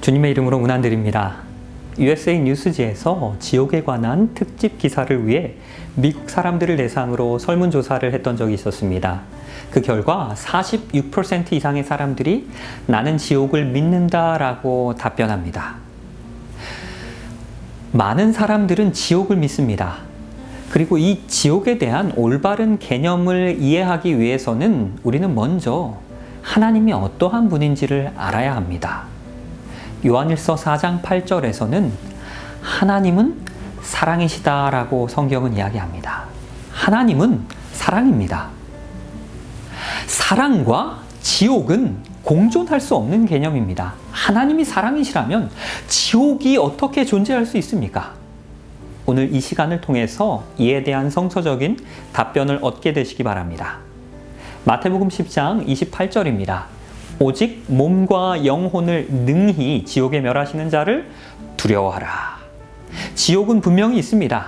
주님의 이름으로 문안드립니다. USA 뉴스지에서 지옥에 관한 특집 기사를 위해 미국 사람들을 대상으로 설문조사를 했던 적이 있었습니다. 그 결과 46% 이상의 사람들이 나는 지옥을 믿는다라고 답변합니다. 많은 사람들은 지옥을 믿습니다. 그리고 이 지옥에 대한 올바른 개념을 이해하기 위해서는 우리는 먼저 하나님이 어떠한 분인지를 알아야 합니다. 요한일서 4장 8절에서는 하나님은 사랑이시다라고 성경은 이야기합니다. 하나님은 사랑입니다. 사랑과 지옥은 공존할 수 없는 개념입니다. 하나님이 사랑이시라면 지옥이 어떻게 존재할 수 있습니까? 오늘 이 시간을 통해서 이에 대한 성서적인 답변을 얻게 되시기 바랍니다. 마태복음 10장 28절입니다. 오직 몸과 영혼을 능히 지옥에 멸하시는 자를 두려워하라. 지옥은 분명히 있습니다.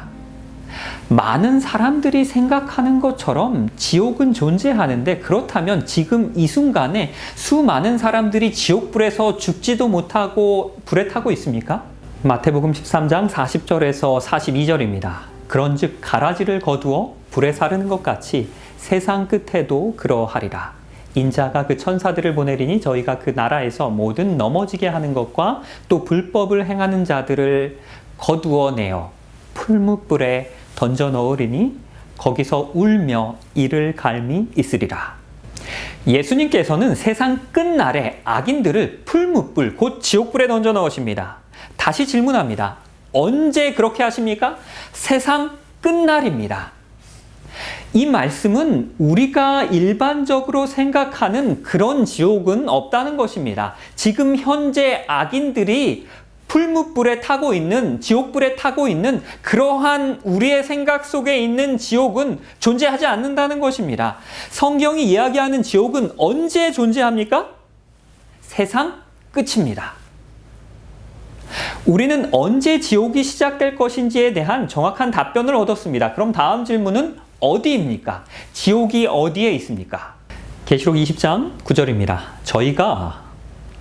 많은 사람들이 생각하는 것처럼 지옥은 존재하는데 그렇다면 지금 이 순간에 수많은 사람들이 지옥불에서 죽지도 못하고 불에 타고 있습니까? 마태복음 13장 40절에서 42절입니다. 그런즉 가라지를 거두어 불에 사르는 것 같이 세상 끝에도 그러하리라. 인자가 그 천사들을 보내리니 저희가 그 나라에서 모든 넘어지게 하는 것과 또 불법을 행하는 자들을 거두어 내어 풀무불에 던져 넣으리니 거기서 울며 이를 갈미 있으리라. 예수님께서는 세상 끝날에 악인들을 풀무불 곧 지옥불에 던져 넣으십니다. 다시 질문합니다. 언제 그렇게 하십니까? 세상 끝날입니다. 이 말씀은 우리가 일반적으로 생각하는 그런 지옥은 없다는 것입니다. 지금 현재 악인들이 풀무불에 타고 있는 지옥불에 타고 있는 그러한 우리의 생각 속에 있는 지옥은 존재하지 않는다는 것입니다. 성경이 이야기하는 지옥은 언제 존재합니까? 세상 끝입니다. 우리는 언제 지옥이 시작될 것인지에 대한 정확한 답변을 얻었습니다. 그럼 다음 질문은 어디입니까? 지옥이 어디에 있습니까? 계시록 20장 9절입니다. 저희가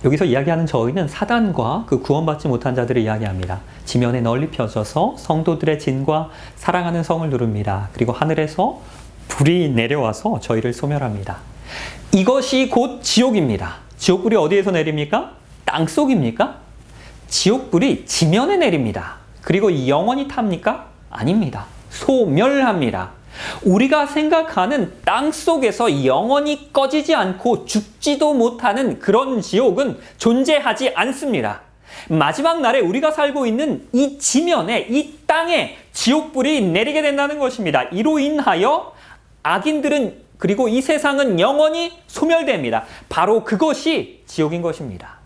여기서 이야기하는 저희는 사단과 그 구원받지 못한 자들을 이야기합니다. 지면에 널리 펴져서 성도들의 진과 사랑하는 성을 누릅니다. 그리고 하늘에서 불이 내려와서 저희를 소멸합니다. 이것이 곧 지옥입니다. 지옥불이 어디에서 내립니까? 땅 속입니까? 지옥불이 지면에 내립니다. 그리고 영원히 탑니까? 아닙니다. 소멸합니다. 우리가 생각하는 땅 속에서 영원히 꺼지지 않고 죽지도 못하는 그런 지옥은 존재하지 않습니다. 마지막 날에 우리가 살고 있는 이 지면에, 이 땅에 지옥불이 내리게 된다는 것입니다. 이로 인하여 악인들은 그리고 이 세상은 영원히 소멸됩니다. 바로 그것이 지옥인 것입니다.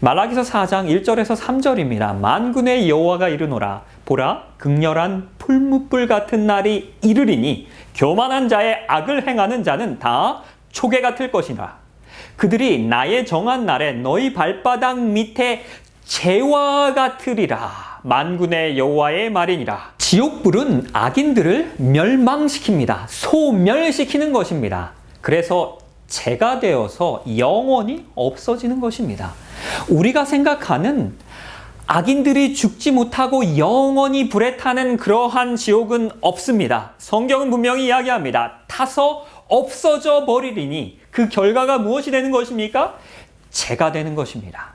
말라기서 4장 1절에서 3절입니다. 만군의 여호와가 이르노라 보라 극렬한 풀무불 같은 날이 이르리니 교만한 자의 악을 행하는 자는 다 초계 같을 것이라 그들이 나의 정한 날에 너희 발바닥 밑에 재와 같으리라 만군의 여호와의 말이니라 지옥불은 악인들을 멸망시킵니다. 소멸시키는 것입니다. 그래서 재가 되어서 영원히 없어지는 것입니다. 우리가 생각하는 악인들이 죽지 못하고 영원히 불에 타는 그러한 지옥은 없습니다. 성경은 분명히 이야기합니다. 타서 없어져 버리리니 그 결과가 무엇이 되는 것입니까? 죄가 되는 것입니다.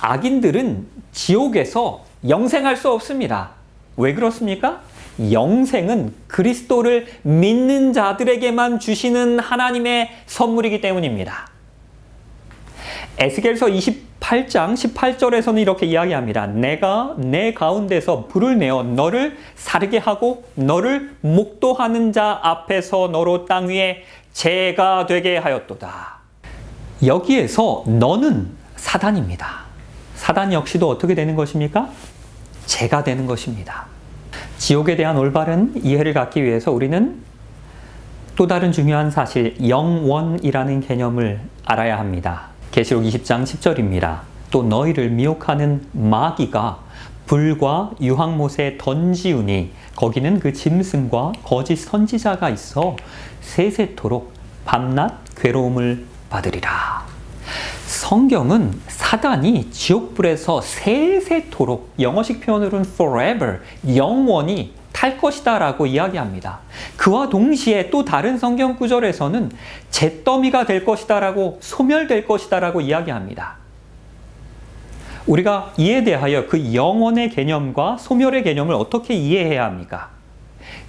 악인들은 지옥에서 영생할 수 없습니다. 왜 그렇습니까? 영생은 그리스도를 믿는 자들에게만 주시는 하나님의 선물이기 때문입니다. 에스겔서 28장 18절에서는 이렇게 이야기합니다. 내가 내 가운데서 불을 내어 너를 사르게 하고 너를 목도하는 자 앞에서 너로 땅 위에 죄가 되게 하였도다. 여기에서 너는 사단입니다. 사단 역시도 어떻게 되는 것입니까? 죄가 되는 것입니다. 지옥에 대한 올바른 이해를 갖기 위해서 우리는 또 다른 중요한 사실, 영원이라는 개념을 알아야 합니다. 계시록 20장 10절입니다. 또 너희를 미혹하는 마귀가 불과 유황못에 던지우니 거기는 그 짐승과 거짓 선지자가 있어 세세토록 밤낮 괴로움을 받으리라. 성경은 사단이 지옥불에서 세세토록 영어식 표현으로는 forever 영원히 탈 것이다라고 이야기합니다. 그와 동시에 또 다른 성경 구절에서는 잿더미가 될 것이다라고 소멸될 것이다라고 이야기합니다. 우리가 이에 대하여 그 영원의 개념과 소멸의 개념을 어떻게 이해해야 합니까?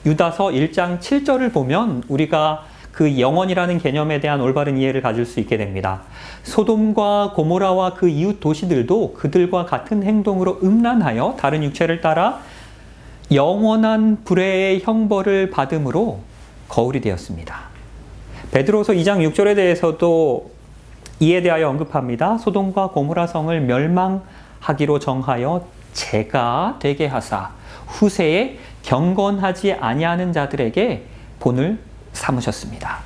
유다서 1장 7절을 보면 우리가 그 영원이라는 개념에 대한 올바른 이해를 가질 수 있게 됩니다. 소돔과 고모라와 그 이웃 도시들도 그들과 같은 행동으로 음란하여 다른 육체를 따라 영원한 불의 형벌을 받음으로 거울이 되었습니다. 베드로서 2장 6절에 대해서도 이에 대하여 언급합니다. 소돔과 고모라 성을 멸망하기로 정하여 제가 되게 하사 후세에 경건하지 아니하는 자들에게 본을 삼으셨습니다.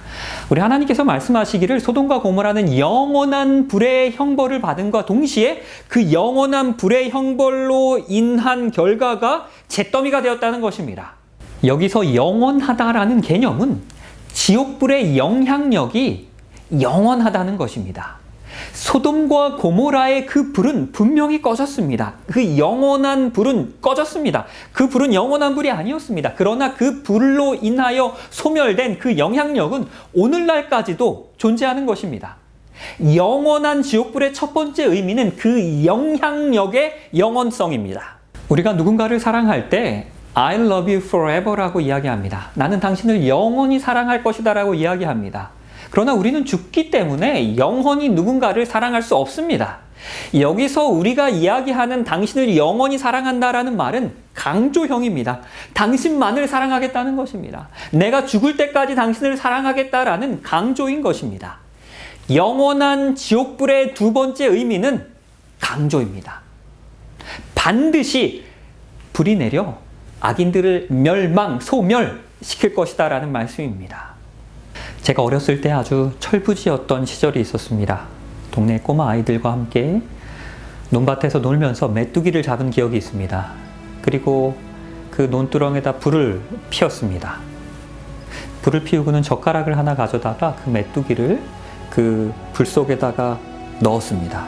우리 하나님께서 말씀하시기를 소돔과 고모라는 영원한 불의 형벌을 받은과 동시에 그 영원한 불의 형벌로 인한 결과가 잿더미가 되었다는 것입니다. 여기서 영원하다라는 개념은 지옥불의 영향력이 영원하다는 것입니다. 소돔과 고모라의 그 불은 분명히 꺼졌습니다. 그 영원한 불은 꺼졌습니다. 그 불은 영원한 불이 아니었습니다. 그러나 그 불로 인하여 소멸된 그 영향력은 오늘날까지도 존재하는 것입니다. 영원한 지옥불의 첫 번째 의미는 그 영향력의 영원성입니다. 우리가 누군가를 사랑할 때 I love you forever라고 이야기합니다. 나는 당신을 영원히 사랑할 것이다라고 이야기합니다. 그러나 우리는 죽기 때문에 영원히 누군가를 사랑할 수 없습니다. 여기서 우리가 이야기하는 당신을 영원히 사랑한다라는 말은 강조형입니다. 당신만을 사랑하겠다는 것입니다. 내가 죽을 때까지 당신을 사랑하겠다라는 강조인 것입니다. 영원한 지옥불의 두 번째 의미는 강조입니다. 반드시 불이 내려 악인들을 멸망, 소멸시킬 것이다라는 말씀입니다. 제가 어렸을 때 아주 철부지였던 시절이 있었습니다. 동네 꼬마 아이들과 함께 논밭에서 놀면서 메뚜기를 잡은 기억이 있습니다. 그리고 그 논두렁에다 불을 피웠습니다. 불을 피우고는 젓가락을 하나 가져다가 그 메뚜기를 그 불 속에다가 넣었습니다.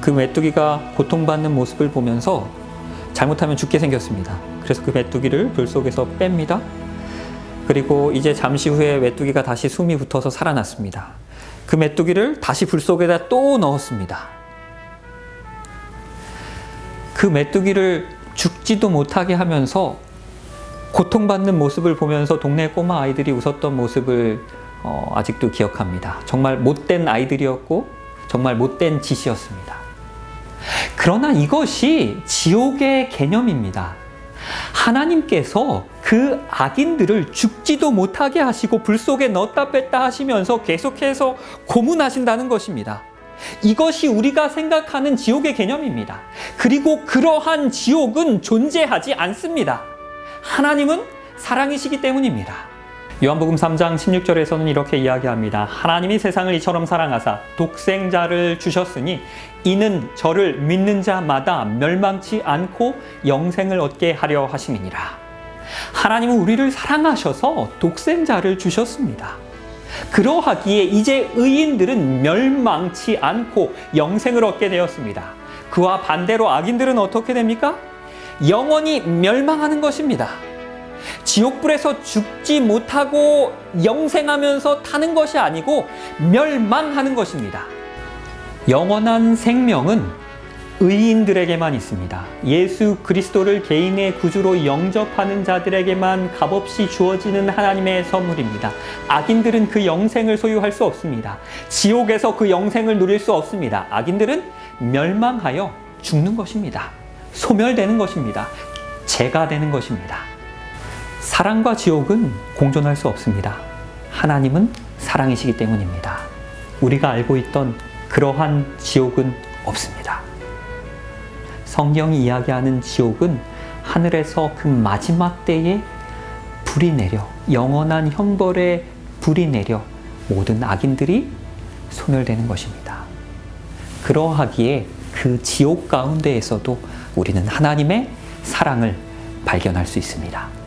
그 메뚜기가 고통받는 모습을 보면서 잘못하면 죽게 생겼습니다. 그래서 그 메뚜기를 불 속에서 뺍니다. 그리고 이제 잠시 후에 메뚜기가 다시 숨이 붙어서 살아났습니다. 그 메뚜기를 다시 불 속에다 또 넣었습니다. 그 메뚜기를 죽지도 못하게 하면서 고통받는 모습을 보면서 동네 꼬마 아이들이 웃었던 모습을 어, 아직도 기억합니다. 정말 못된 아이들이었고 정말 못된 짓이었습니다. 그러나 이것이 지옥의 개념입니다. 하나님께서 그 악인들을 죽지도 못하게 하시고 불 속에 넣었다 뺐다 하시면서 계속해서 고문하신다는 것입니다. 이것이 우리가 생각하는 지옥의 개념입니다. 그리고 그러한 지옥은 존재하지 않습니다. 하나님은 사랑이시기 때문입니다. 요한복음 3장 16절에서는 이렇게 이야기합니다. 하나님이 세상을 이처럼 사랑하사 독생자를 주셨으니 이는 저를 믿는 자마다 멸망치 않고 영생을 얻게 하려 하심이니라. 하나님은 우리를 사랑하셔서 독생자를 주셨습니다. 그러하기에 이제 의인들은 멸망치 않고 영생을 얻게 되었습니다. 그와 반대로 악인들은 어떻게 됩니까? 영원히 멸망하는 것입니다. 지옥불에서 죽지 못하고 영생하면서 타는 것이 아니고 멸망하는 것입니다. 영원한 생명은 의인들에게만 있습니다. 예수 그리스도를 개인의 구주로 영접하는 자들에게만 값없이 주어지는 하나님의 선물입니다. 악인들은 그 영생을 소유할 수 없습니다. 지옥에서 그 영생을 누릴 수 없습니다. 악인들은 멸망하여 죽는 것입니다. 소멸되는 것입니다. 죄가 되는 것입니다. 사랑과 지옥은 공존할 수 없습니다. 하나님은 사랑이시기 때문입니다. 우리가 알고 있던 그러한 지옥은 없습니다. 성경이 이야기하는 지옥은 하늘에서 그 마지막 때에 불이 내려 영원한 형벌의 불이 내려 모든 악인들이 소멸되는 것입니다. 그러하기에 그 지옥 가운데에서도 우리는 하나님의 사랑을 발견할 수 있습니다.